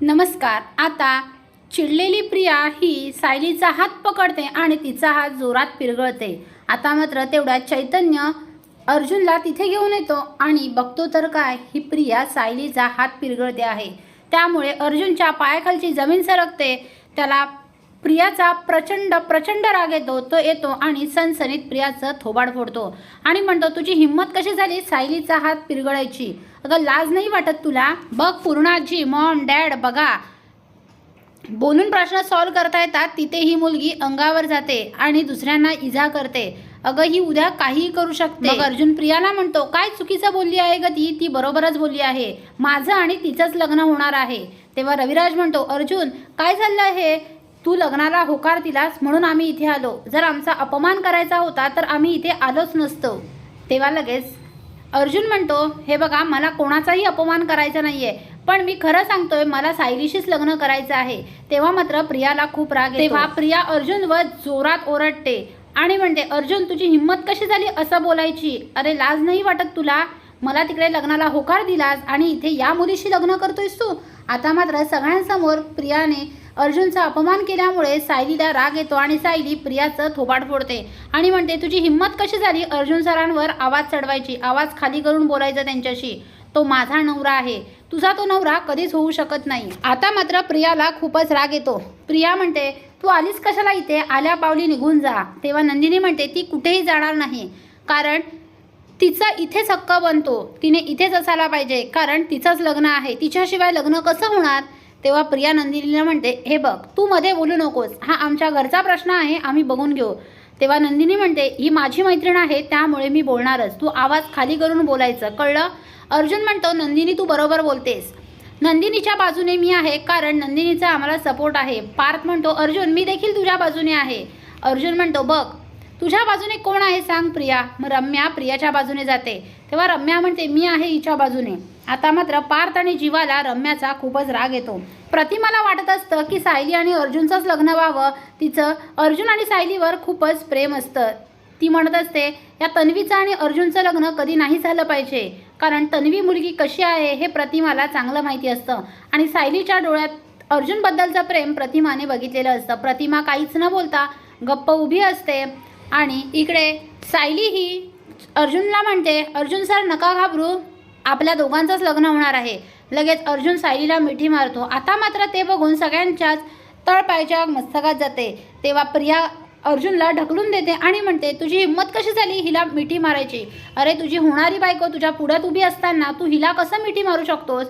नमस्कार आता चिडलेली प्रिया ही सायलीचा हात पकडते आणि तिचा हात जोरात पिरगळते. आता मात्र तेवढ्या चैतन्य अर्जुनला तिथे घेऊन येतो आणि बघतो तर काय ही प्रिया सायलीचा हात पिरगळते आहे. त्यामुळे अर्जुनच्या पायाखालची जमीन सरकते. त्याला प्रियाचा प्रचंड प्रचंड राग येतो तो येतो आणि सनसनीत प्रियाचं थोबाड फोडतो. आणि म्हणतो तुझी हिंमत कशी झाली सायलीचा हात पिरगळायची? अगं लाज नाही वाटत तुला? बघ पूर्णाजी मॉम डॅड बघा. बोलून प्रश्न सॉल्व करता येतात तिथे ही मुलगी अंगावर जाते आणि दुसऱ्यांना इजा करते. अगं ही उद्या काहीही करू शकते. मग? अर्जुन प्रियाला म्हणतो काय चुकीचं बोलली आहे ग ती? ती बरोबरच बोलली आहे. माझं आणि तिचंच लग्न होणार आहे. तेव्हा रविराज म्हणतो अर्जुन काय झालं हे तू लग्नाला होकार दिलास म्हणून आम्ही इथे आलो. जर आमचा अपमान करायचा होता तर आम्ही इथे आलोच नसतो. तेव्हा लगेच अर्जुन म्हणतो हे बघा मला कोणाचाही अपमान करायचा नाहीये पण मी खरं सांगतोय मला सायलीशीच लग्न करायचं आहे. तेव्हा मात्र प्रियाला खूप राग तेव्हा प्रिया अर्जुनवर जोरात ओरडते आणि म्हणते अर्जुन तुझी हिंमत कशी झाली असं बोलायची? अरे लाज नाही वाटत तुला? मला तिकडे लग्नाला होकार दिलास आणि इथे या मुलीशी लग्न करतोयस तू? आता मात्र सगळ्यांसमोर प्रियाने अर्जुनचा अपमान केल्यामुळे सायलीला राग येतो आणि सायली प्रियाचं थोबाड फोडते. आणि म्हणते तुझी हिंमत कशी झाली? अर्जुन सरांवर आवाज चढवायची आवाज खाली करून बोलायचं त्यांच्याशी. तो माझा नवरा आहे. तुझा तो नवरा कधीच होऊ शकत नाही. आता मात्र प्रियाला खूपच राग येतो. प्रिया म्हणते तू आलीस कशाला इथे? आल्या पावली निघून जा. तेव्हा नंदिनी म्हणते ती कुठेही जाणार नाही. कारण तिचा इथेच हक्क बनतो. तिने इथेच असायला पाहिजे. कारण तिचंच लग्न आहे. तिच्याशिवाय लग्न कसं होणार? तेव्हा प्रिया नंदिनीला म्हणते हे बघ तू मध्ये बोलू नकोस. हा आमच्या घरचा प्रश्न आहे आम्ही बघून घेऊ. तेव्हा नंदिनी म्हणते ही माझी मैत्रीण आहे त्यामुळे मी बोलणारच. तू आवाज खाली करून बोलायचं कळलं? अर्जुन म्हणतो नंदिनी तू बरोबर बोलतेस. नंदिनीच्या बाजूने मी आहे कारण नंदिनीचा आम्हाला सपोर्ट आहे. पार्थ म्हणतो अर्जुन मी देखील तुझ्या बाजूने आहे. अर्जुन म्हणतो बघ तुझ्या बाजूने कोण आहे? सांग प्रिया. मग रम्या प्रियाच्या बाजूने जाते. तेव्हा रम्या म्हणते मी आहे हिच्या बाजूने. आता मात्र पार्थ आणि जीवाला रम्याचा खूपच राग येतो. प्रतिमाला वाटत असतं की सायली आणि अर्जुनचंच लग्न व्हावं. तिचं अर्जुन आणि सायलीवर खूपच प्रेम असतं. ती म्हणत असते या तन्वीचं आणि अर्जुनचं लग्न कधी नाही झालं पाहिजे. कारण तन्वी मुलगी कशी आहे हे प्रतिमाला चांगलं माहिती असतं. आणि सायलीच्या डोळ्यात अर्जुनबद्दलचं प्रेम प्रतिमाने बघितलेलं असतं. प्रतिमा काहीच न बोलता गप्प उभी असते. आणि इकडे सायली ही अर्जुनला म्हणते अर्जुन सर नका घाबरू. आपल्या दोघांचंच लग्न होणार आहे. लगेच अर्जुन सायलीला मिठी मारतो. आता मात्र ते बघून सगळ्यांच्याच तळपायच्या मस्तकात जाते. तेव्हा प्रिया अर्जुनला ढकलून देते आणि म्हणते तुझी हिंमत कशी झाली हिला मिठी मारायची? अरे तुझी होणारी बायको तुझ्या पुढ्यात उभी असताना तू हिला कसं मिठी मारू शकतोस?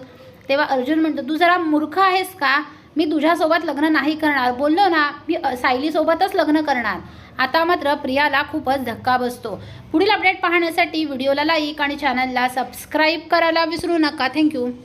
तेव्हा अर्जुन म्हणतो तू जरा मूर्ख आहेस का? मी तुझ्यासोबत लग्न नाही करणार. बोललो ना मी सायलीसोबतच लग्न करणार. आता मात्र प्रियाला खूपच धक्का बसतो. पुढील अपडेट पाहण्यासाठी व्हिडिओला लाईक आणि चॅनलला सबस्क्राईब करायला विसरू नका. थँक्यू